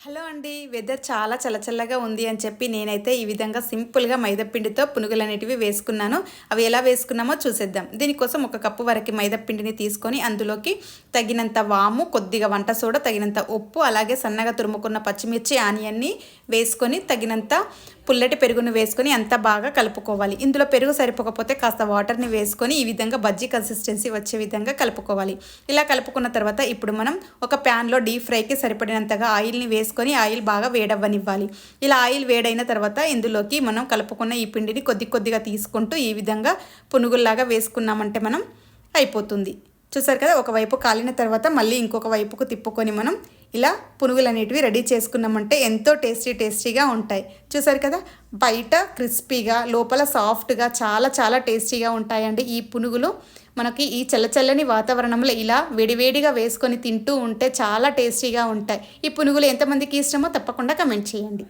Hello అండి weather చాలా చల్లచల్లగా ఉంది అని చెప్పి నేనైతే ఈ విధంగా సింపుల్గా మైదాపిండితో పునుగులు అనేటివి వేసుకున్నాను. అవి ఎలా వేసుకున్నామో చూసేద్దాం. దీనికోసం ఒక కప్పు వరకు మైదాపిండిని తీసుకొని అందులోకి తగినంత వాము కొద్దిగా వంట సోడా తగినంత ఉప్పు అలాగే సన్నగా తురుముకున్న పచ్చిమిర్చి ఆనియన్ని వేసుకొని తగినంత పుల్లటి పెరుగును వేసుకొని అంతా బాగా కలుపుకోవాలి. ఇందులో పెరుగు సరిపోకపోతే కాస్త వాటర్ని వేసుకొని ఈ విధంగా బజ్జీ కన్సిస్టెన్సీ వచ్చే విధంగా కలుపుకోవాలి. ఇలా కలుపుకున్న తర్వాత ఇప్పుడు మనం ఒక ప్యాన్లో డీప్ ఫ్రైకి సరిపడినంతగా ఆయిల్ని వేసుకొని ఆయిల్ బాగా వేడవ్వనివ్వాలి. ఇలా ఆయిల్ వేడైన తర్వాత ఇందులోకి మనం కలుపుకున్న ఈ పిండిని కొద్ది కొద్దిగా తీసుకుంటూ ఈ విధంగా పునుగుల్లాగా వేసుకున్నామంటే మనం అయిపోతుంది. చూసారు కదా? ఒకవైపు కాలిన తర్వాత మళ్ళీ ఇంకొక వైపుకు తిప్పుకొని మనం ఇలా పునుగులు అనేటివి రెడీ చేసుకున్నామంటే ఎంతో టేస్టీ టేస్టీగా ఉంటాయి. చూసారు కదా? బయట క్రిస్పీగా లోపల సాఫ్ట్గా చాలా చాలా టేస్టీగా ఉంటాయండి ఈ పునుగులు. మనకి ఈ చల్లచల్లని వాతావరణంలో ఇలా వేడివేడిగా వేసుకొని తింటూ ఉంటే చాలా టేస్టీగా ఉంటాయి. ఈ పునుగులు ఎంతమందికి ఇష్టమో తప్పకుండా కమెంట్ చేయండి.